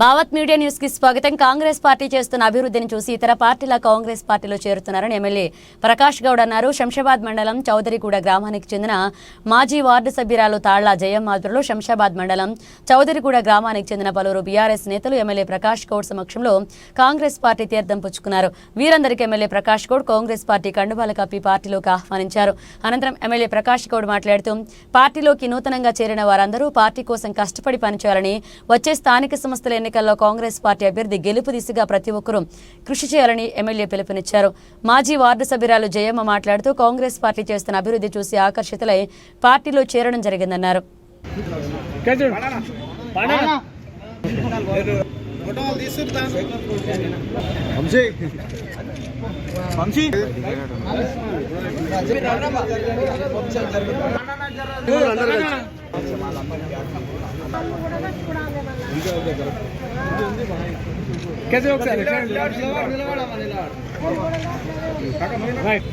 Bhavat media న్యూస్కి స్వాగతం. Congress party చేస్తున్న అభివృద్ధిని చూసి ఇతర పార్టీల కాంగ్రెస్ పార్టీలో చేరుతున్నారని ఎమ్మెల్యే ప్రకాష్ గౌడ్ అన్నారు. శంషాబాద్ మండలం చౌదరిగూడ గ్రామానికి చెందిన మాజీ వార్డు సభ్యురాలు తాళ్ళ జయం ఆధ్వర్యంలో శంషాబాద్ మండలం చౌదరిగూడ గ్రామానికి చెందిన పలువురు బీఆర్ఎస్ నేతలు ఎమ్మెల్యే ప్రకాష్ గౌడ్ సమక్షంలో కాంగ్రెస్ పార్టీ తీర్థం పుచ్చుకున్నారు. వీరందరికీ MLA Prakash Goud Congress party కండుబాల కప్పి పార్టీలోకి ఆహ్వానించారు. అనంతరం ఎమ్మెల్యే ప్రకాష్ గౌడ్ మాట్లాడుతూ పార్టీలోకి నూతనంగా చేరిన వారందరూ పార్టీ కోసం కష్టపడి పనిచేయాలని వచ్చే స్థానిక సంస్థలైన ఎన్నికల్లో కాంగ్రెస్ పార్టీ అభ్యర్థి గెలుపు దిశగా ప్రతి ఒక్కరూ కృషి చేయాలని ఎమ్మెల్యే పిలుపునిచ్చారు. మాజీ వార్డు సభ్యురాలు జయమ్మ మాట్లాడుతూ కాంగ్రెస్ పార్టీ చేస్తున్న అభివృద్ధి చూసి ఆకర్షితులై పార్టీలో చేరడం జరిగిందన్నారు. कैसे ఒకసారి రైట్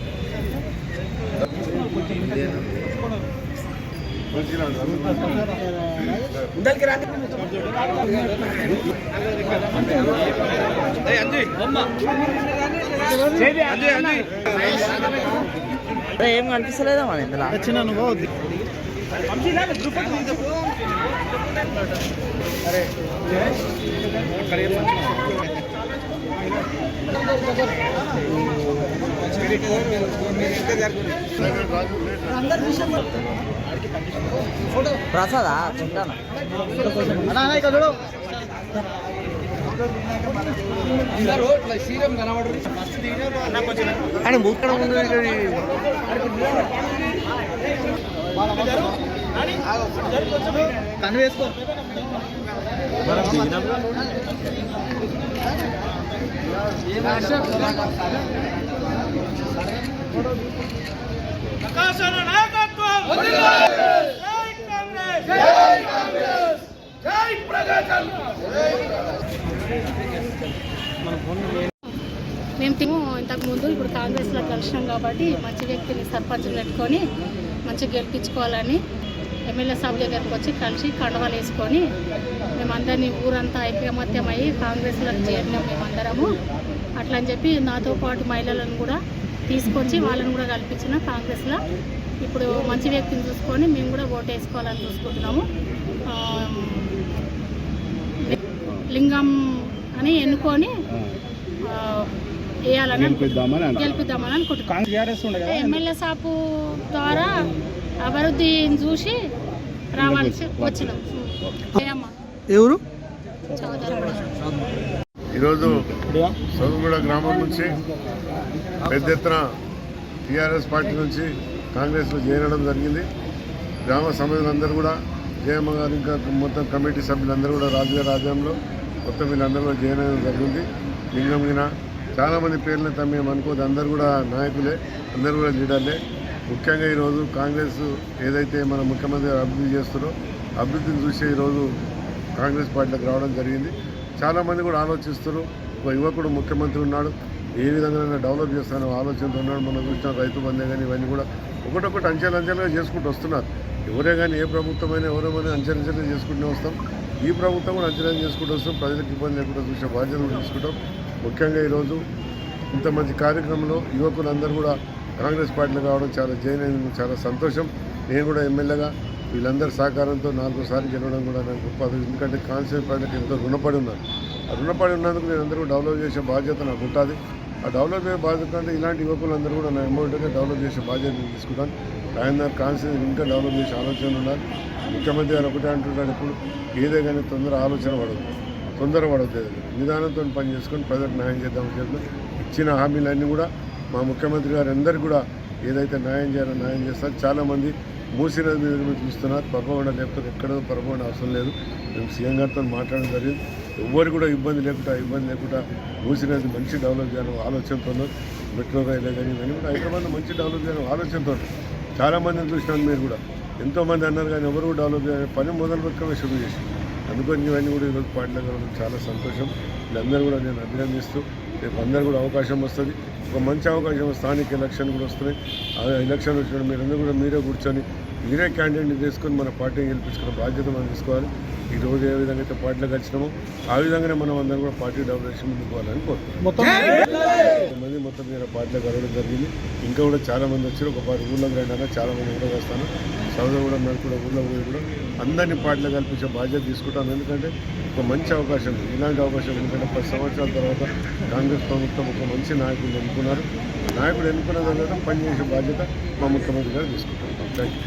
ఏం కనిపిస్తలేదా మన ఇందులో చిన్న అనుభవం ప్రసాదా చింటానా చూడు అని ముక్కడ ముందు కన్ను వేసుకో మేము టీము ఇంతకు ముందు ఇప్పుడు కాంగ్రెస్లో కలిసినాం కాబట్టి మంచి వ్యక్తిని సర్పంచ్ పెట్టుకొని మంచిగా గెలిపించుకోవాలని ఎమ్మెల్యే సభ దగ్గరకు వచ్చి కలిసి కండవాలు వేసుకొని మేమందరినీ ఊరంతా ఐక్యమత్యం అయ్యి కాంగ్రెస్లో చేరినాం మేమందరము. అట్లా అని చెప్పి నాతో పాటు మహిళలను కూడా తీసుకొచ్చి వాళ్ళని కూడా కల్పించిన కాంగ్రెస్లో. ఇప్పుడు మంచి వ్యక్తిని చూసుకొని మేము కూడా ఓటు వేసుకోవాలని చూసుకుంటున్నాము. లింగం అని ఎన్నుకొని వేయాలని. గెలిపిద్దామని అనుకుంటున్నాం. ఎమ్మెల్యే సాపు ద్వారా అభివృద్ధిని చూసి రావాల్సి వచ్చినాం. ఎవరు ఈరోజు సదుగూడ గ్రామం నుంచి పెద్ద ఎత్తున టీఆర్ఎస్ పార్టీ నుంచి కాంగ్రెస్లో చేరడం జరిగింది. గ్రామ సభ్యులందరూ కూడా జయమ్మ గారు ఇంకా మొత్తం కమిటీ సభ్యులందరూ కూడా రాజుగారి రాజ్యంలో మొత్తం వీళ్ళందరూ కూడా చేయడం జరిగింది. లింగం గిన చాలామంది పేర్లు అయితే మేము అనుకోదు అందరూ కూడా నాయకులే అందరూ కూడా లీడర్లే. ముఖ్యంగా ఈరోజు కాంగ్రెస్ ఏదైతే మన ముఖ్యమంత్రి అభివృద్ధి చేస్తారో అభివృద్ధిని చూసే ఈరోజు కాంగ్రెస్ పార్టీలోకి రావడం జరిగింది. చాలామంది కూడా ఆలోచిస్తారు ఒక యువకుడు ముఖ్యమంత్రి ఉన్నాడు. ఏ విధంగా డెవలప్ చేస్తానో ఆలోచనతో ఉన్నాడు. మనం చూసిన రైతు బంధే కానీ ఇవన్నీ కూడా ఒకటొకటి అంచెలు అంచెలుగా చేసుకుంటూ వస్తున్నారు. ఎవరే కానీ ఏ ప్రభుత్వమైనా ఎవరేమైనా అంచెలంచెలుగా చేసుకుంటూ వస్తాం. ఈ ప్రభుత్వం కూడా అంచనా చేసుకుంటూ వస్తాం ప్రజలకు ఇబ్బంది లేకుండా చూసే బాధ్యతలు తీసుకుంటాం. ముఖ్యంగా ఈరోజు ఇంత మంచి కార్యక్రమంలో యువకులందరూ కూడా కాంగ్రెస్ పార్టీలో కావడం చాలా జైన్ చాలా సంతోషం. నేను కూడా ఎమ్మెల్యేగా వీళ్ళందరి సహకారంతో నాలుగోసారి గెలవడం కూడా నాకు గొప్ప ఎందుకంటే కాన్స్టిట్యూట్ పార్టీకి ఎంతో రుణపడి ఉన్నాను ఆ రుణపడి ఉన్నందుకు నేను అందరూ డెవలప్ చేసే బాధ్యత నాకు ఉంటుంది. ఆ డెవలప్ చేసే బాధ్యత అంటే ఇలాంటి యువకులందరూ కూడా నా అమౌంట్గా డెవలప్ చేసే బాధ్యత నేను తీసుకుంటాను. ఆయన కాన్స్టిట్యూట్ ఇంకా డెవలప్ చేసే ఆలోచన ఉండాలి ముఖ్యమంత్రి గారు ఒకటే అంటున్నాడు ఇప్పుడు ఏదే కానీ తొందర ఆలోచన పడదు. తొందర పడద్దు నిదానంతో పని చేసుకొని ప్రజలకు న్యాయం చేద్దామని చెప్పి ఇచ్చిన హామీలన్నీ కూడా మా ముఖ్యమంత్రి గారు అందరికీ కూడా ఏదైతే న్యాయం చేయాలో న్యాయం చేస్తారు. చాలామంది మూసీ నది మీద చూస్తున్నారు. పరమగొండ లేకపోతే ఎక్కడో పరమగొండ అవసరం లేదు. మేము సీఎం గారితో మాట్లాడడం జరిగింది. ఎవ్వరు కూడా ఇబ్బంది లేకుండా ఇబ్బంది లేకుండా మూసీ నది మంచి డెవలప్ చేయాలని ఆలోచనతో మెట్రోగా మెట్రో రైలు కానీ ఇవన్నీ కూడా హైదరాబాద్లో మంచి డెవలప్ చేయాలని ఆలోచనతో చాలామందిని చూసినాను మీరు కూడా? ఎంతోమంది అన్నారు కానీ ఎవరు కూడా డెవలప్ చేయాలి పని మొదలు పెట్టుకుని శుభ చేసి అందుకని ఇవన్నీ కూడా ఈరోజు పాటలు చాలా సంతోషం. వీళ్ళందరూ కూడా నేను అభినందిస్తూ రేపు అందరూ కూడా అవకాశం వస్తుంది. ఒక మంచి అవకాశం స్థానిక ఎలక్షన్ కూడా వస్తున్నాయి. ఆ ఎలక్షన్ వచ్చిన మీరందరూ కూడా మీరే కూర్చొని మీరే క్యాండిడేట్ని తీసుకొని మన పార్టీని గెలిపించుకున్న బాధ్యత మనం తీసుకోవాలి. ఈ రోజు ఏ విధంగా అయితే పార్టీలో కలిసినామో ఆ విధంగానే మనం అందరం కూడా పార్టీ డెవలప్ చేసి ముందుకు పోవాలని కోరుతున్నాం. మొత్తం మంది మొత్తం మీద పార్టీలో కలవడం జరిగింది. ఇంకా కూడా చాలా మంది వచ్చారు. ఒక పార్టీ ఊళ్ళోకి రండి చాలా మంది కూడా వస్తాను సౌద కూడా మేము కూడా ఊళ్ళో పోయి కూడా అందరినీ పాటలు కల్పించే బాధ్యత తీసుకుంటాను ఎందుకంటే ఒక మంచి అవకాశం ఉంది. ఇలాంటి అవకాశం ఎందుకంటే పది సంవత్సరాల తర్వాత కాంగ్రెస్ ప్రభుత్వం ఒక మంచి నాయకుడు ఎన్నుకున్నారు. నాయకుడు ఎన్నుకున్న తర్వాత పనిచేసే బాధ్యత మా ముఖ్యమంత్రి గారు తీసుకుంటాం థ్యాంక్ యూ